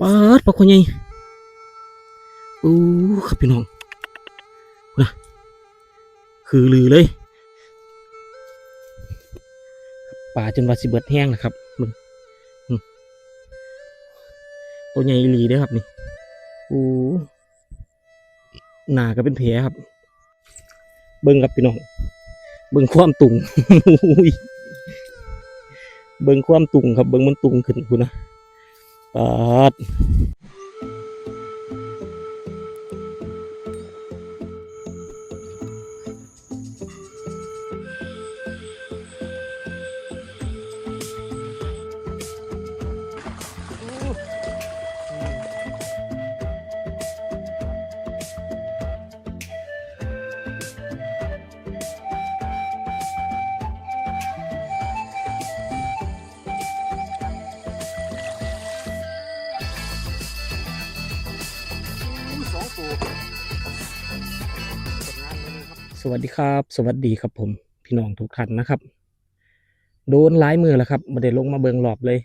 ป๊าดปลาคนใหญ่อู้ครับพี่น้องนะคือลือเลยป่าจนว่าสิเบิดแห้งนะครับมึงตัวใหญ่หลีเด้อครับนี่อู้หนาก็เป็นแผลครับ เบิ้งครับพี่น้อง เบิ้งความตุงอุ้ยเบิ้งความตุงครับ เบิ้งมันตุงขึ้นคุณนะ ปาด วัสดีครับ สวัสดีครับผมพี่น้องทุกท่านนะครับ โดนหลายมือแล้วครับมาได้ลงมาเบิงหลอบเลย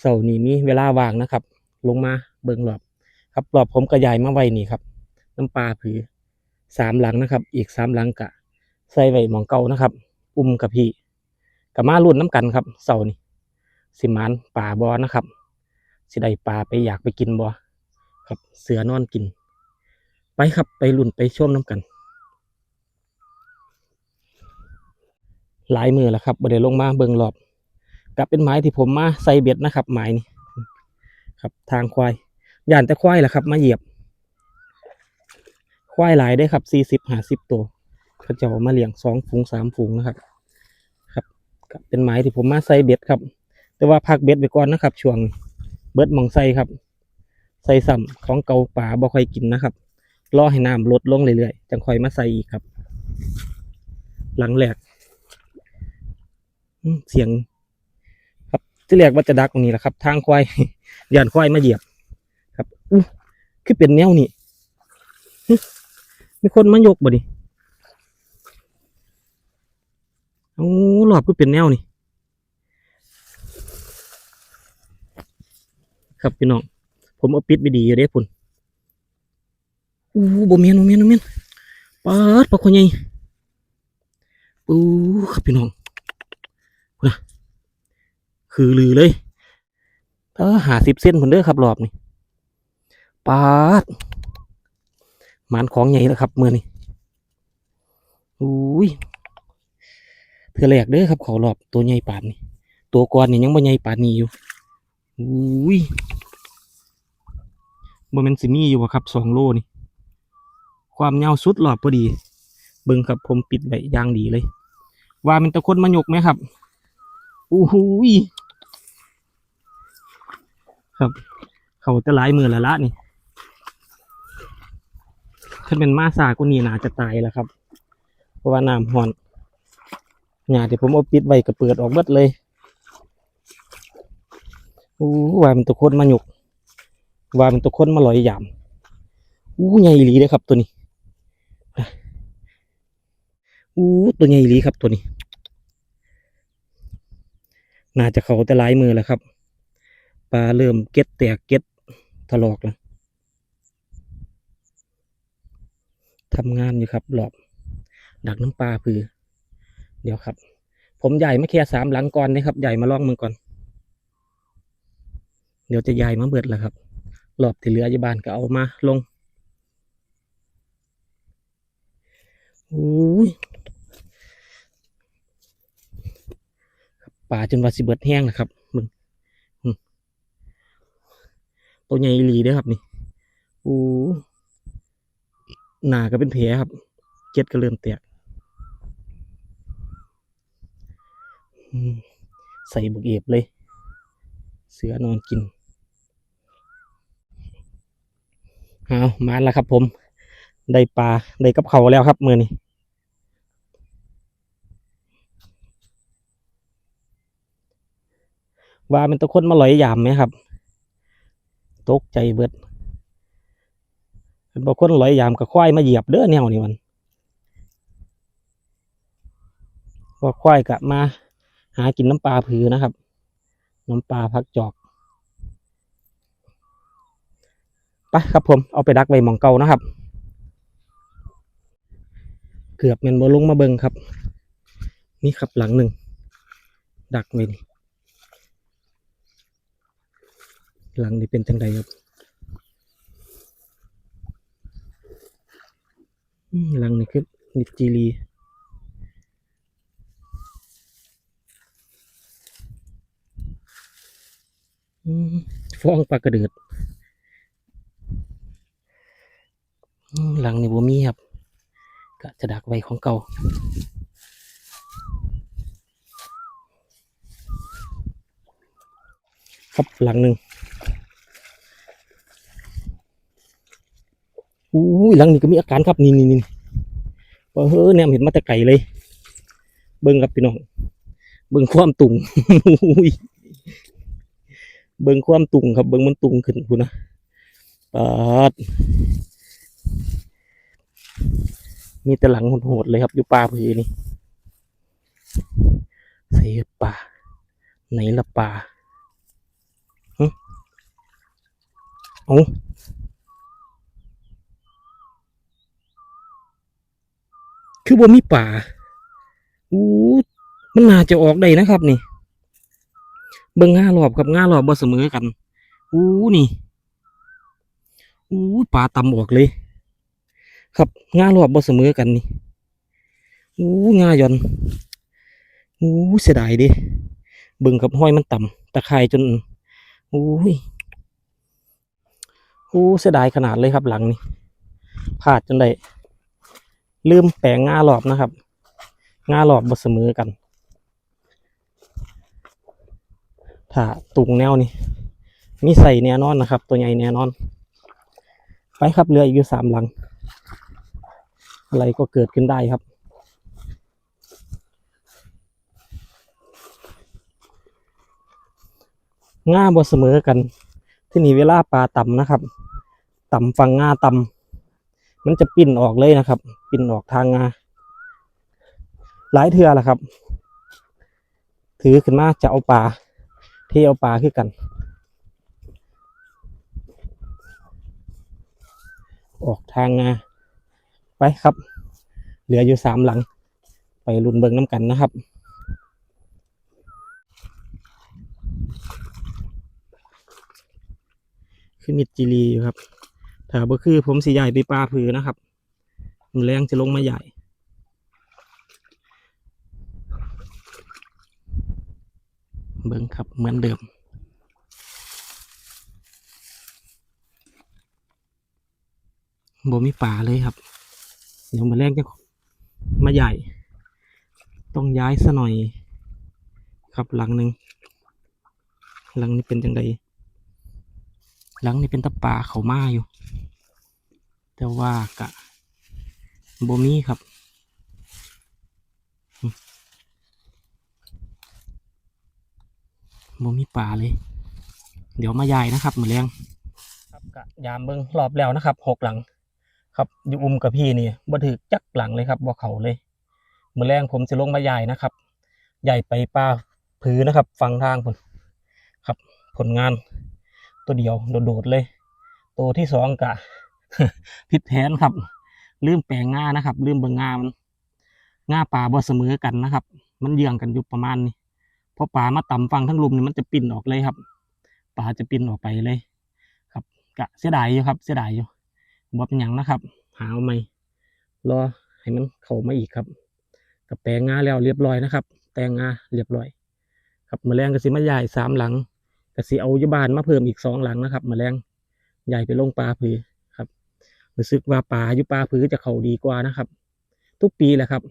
เสาร์นี้มีเวลาว่างนะครับ ลงมาเบิงหลอบ ครับหลอบผมกระยายมาไว้นี่ครับ น้ำปลาผือสามหลังนะครับ อีกสามหลังกะใส่ไว้หมองเก่านะครับ อุ้มกับพี่กับมารุ่นน้ำกันครับเสาร์นี้สิมานป่าบอนะครับ สิได้ปลาไปอยากไปกินบอครับเสือนอนกิน ไปครับไปรุ่นไปชมน้ำกัน หลายมือแล้วครับบ่ได้ลงมาเบิ่งรอบกับเป็นไม้ที่ผมมาใส่เบ็ดนะครับไม้นี่ครับทางควายย่านแต่ควายแหละครับ มาเหยียบ ควายหลายได้ครับสี่สิบห้าสิบตัวเขาจะเอามาเลี้ยงสองฝูงสามฝูงนะครับ ครับก็เป็นไม้ที่ผมมาใส่เบ็ดครับ แต่ว่าพักเบ็ดไปก่อนนะครับ ช่วงเบิดมองใส่ครับ ใส่ซ้ำของเก่าป่าบ่ค่อยกินนะครับรอให้น้ำลดลงเรื่อยๆจังค่อยมาใส่อีกครับ หลังแหลก เสียง ครับที่แรกว่าจะดักตรงนี้แหละครับ ทางควายยานควายมาเหยียบ ครับอู้คือเป็นแนวนี่มีคนมายกบ่ดิโอ้หลอบก็เป็นแนวนี่ ครับพี่น้อง ผมเอาปิดไปดีอยู่เด้พุ่นอู้บ่เมียนบ่เมียนบ่เมียนปาดปลาคนใหญ่อู้ครับพี่น้อง คือลือเลยเออหาสิบเส้นผลเด้อครับรอบนี่ปาดหมานของใหญ่แล้วครับเมื่อนี้อุ้ยเธอแรกเด้อครับเขารอบตัวใหญ่ปานนี่ตัวก่อนนี่ยังบ่ใหญ่ปานนี้อยู่อุ้ยบ่แม่นสิมีอยู่บ่ครับสองโลนี่ความยาวสุดรอบพอดี เบิ่งครับผมปิดไว้อย่างดีเลย ว่ามันตะคนมายกไหมครับอู้หูย ครับ เขาจะหลายมือแล้วละนี่ถ้าเป็นมาสากุนีนาจะตายแล้วครับ เพราะว่าน้ำหอนหญ้าที่ผมเอาปิดไว้ก็เปิดออกเบิดเลยอู้ว่ามันตัวคนมาหยกว่ามันตัวคนมาลอยยามอู้ใหญ่อีหลีเลยครับตัวนี้อู้ตัวใหญ่อีหลีครับตัวนี้ น่าจะเขาแต่หลายมือแล้วครับ ปลาเริ่มเก็ดแตกเก็ดถลอกแล้วทำงานอยู่ครับหลอบดักน้ำปลาพือ เดี๋ยวครับ ผมใหญ่มาแค่สามหลังก่อนนะครับ ใหญ่มาล่องมือก่อน เดี๋ยวจะใหญ่มาเบิดแล้วครับหลอบที่เหลืออยู่บ้านก็เอามาลงอุ้ยปลาจนว่าสิเบิดแห้งนะครับมึง ตัวใหญ่หลีเด้อครับนี่อู้หนาก็เป็นแผลครับเก็ดก็เริ่มแตกใส่บุกเอฟเลย เสือนอนกินเอามาแล้วครับผม ได้ปลา ได้กับเขาแล้วครับมือนี้ว่ามันตะคนมาลอยยามไหมครับ ตกใจเบิดเป็นบางคนลอยยามกับควายมาเหยียบเด้อแนวนี่มันว่าควายกะมา หากินน้ำปลาผือนะครับ น้ำปลาพักจอกไปครับผมเอาไปดักไว้หมองเก่านะครับ เกือบแมนบอลงมาเบิงครับ นี่ครับหลังหนึ่งดักไว้นี่ หลังนี้เป็นจังใดครับหลังนี้คือนิจจีรีฟ้องปลากระเดือดหลังนี้บ่มีครับก็จะดักไว้ของเก่าครับหลังหนึ่ง อู้ยหลังนี้ก็มีอาการครับนี่นี่นี่เอเฮ้ยเนี่ยเห็นมาแต่ไก่เลย เบิ้งครับพี่น้อง เบิ้งความตุงอุ้ยเบิ้งความตุงครับ เบิ้งมันตุงขึ้นพูนะปาดมีแต่หลังโหดๆเลยครับ อยู่ป่าพื้นี่เสียป่าไหนละป่าเอา คือบ่มีป่าอู้มันน่าจะออกได้นะครับนี่ เบิ่งง่ารอบกับง่ารอบบ่เสมอกันอู้นี่อู้ป่าต่ำออกเลย ครับง่ารอบบ่เสมอกันนี่อู้ง่าย่อนอู้เสียดายดิเบิ่งกับห้อยมันต่ำตะไคร่จนอู้ยโอ้เสียดายขนาดเลยครับหลังนี้พลาดจนได้ ลืมแปลงงาหลอบนะครับ งาหลอบบเสมอกัน ถ้าตุงแนวนี่มีใส่แน่นอนนะครับ ตัวใหญ่แน่นอน ไปครับเรืออีกอยู่สามหลัง อะไรก็เกิดขึ้นได้ครับง่าบ่เสมอกัน ที่นี่เวลาปลาต่ำนะครับ ต่ำฟังง่าต่ำ มันจะปิ้นออกเลยนะครับ ปิ้นออกทางงาหลายเทือแหละครับ ถือขึ้นมาจะเอาปลาเที่เอาปลาขึ้นกัน ออกทางงาไปครับ เหลืออยู่สามหลัง ไปลุนเบิงน้ำกันนะครับคือมิดจิรีอยู่ครับ ถ้าบ่คือผมสิใหญ่ไปปลาผือนะครับมันแรงจะลงมาใหญ่ เบิ่งครับเหมือนเดิมบ่มีป่าเลยครับ เดี๋ยวมาแรงจะมาใหญ่ ต้องย้ายซะหน่อย ครับหลังหนึ่งหลังนี้เป็นจังได หลังนี่เป็นตะป่าเขามาอยู่ แต่ว่ากะบ่มีครับอืมบ่มีป่าเลย เดี๋ยวมาใหญ่นะครับมือแรงครับกะยามเบิ้งรอบแล้วนะครับหกหลัง ครับอยู่อุ้มกับพี่นี่บ่ถือจักหลังเลยครับบ่เขาเลยมือแรงผมจะลงมาใหญ่นะครับ ใหญ่ไปป้าพื้นนะครับ ฟังทางผลครับผลงาน ตัวเดียวโดดๆเลย ตัวที่สองกะผิดแผนครับ ลืมแปลงง่านะครับ ลืมเบิงงามันง่าป่าบ่เสมอกันนะครับ มันเยื่องกันอยู่ประมาณนี้พอป่ามาต่ำฟังทั้งลุมนี่มันจะปิ่นออกเลยครับป่าจะปิ่นออกไปเลย ครับกะเสียดายอยู่ครับ เสียดายอยู่บ่เป็นหยังนะครับ หาเอาไหมรอให้มันเข้ามาอีกครับกับแปลงง่าแล้วเรียบร้อยนะครับ แปลงง่าเรียบร้อย ครับมือแรงก็สิมาใหญ่สามหลัง กสิเอาอยบานมาเพิ่มอีกสองหลังนะครับมาแรงใหญ่ไปลงปลาผือครับรู้สึกว่าปลาอยู่ปลาผือจะเขาดีกว่านะครับ ทุกปีแหละครับ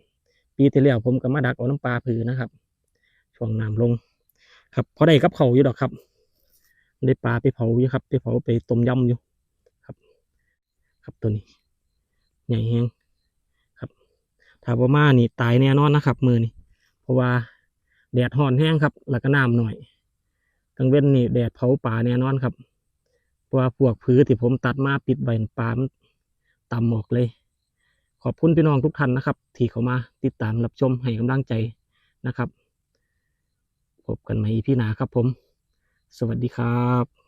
ปีที่แล้วผมก็มาดักเอาน้ำปลาผือนะครับ ช่วงน้ำลง ครับพอได้กับเขาอยู่ดอกครับได้ปลาไปเผาอยู่ครับไปเผาไปต้มยำอยู่ครับ ครับตัวนี้ใหญ่แฮงครับถ้าบ่มานี่ตายแน่นอนนะครับ มือนี่เพราะว่าแดดห่อนแห้งครับ แล้วก็น้ำหน่อย ทางเว้นนี่แดดเผาป่าแน่นอนครับเพราะว่าพวกพื้นที่ผมตัดมาปิดใบป่ามต่ำหมอกเลย ขอบคุณพี่น้องทุกท่านนะครับ ที่เข้ามาติดตามรับชมให้กำลังใจนะครับ พบกันใหม่พี่นาครับผม สวัสดีครับ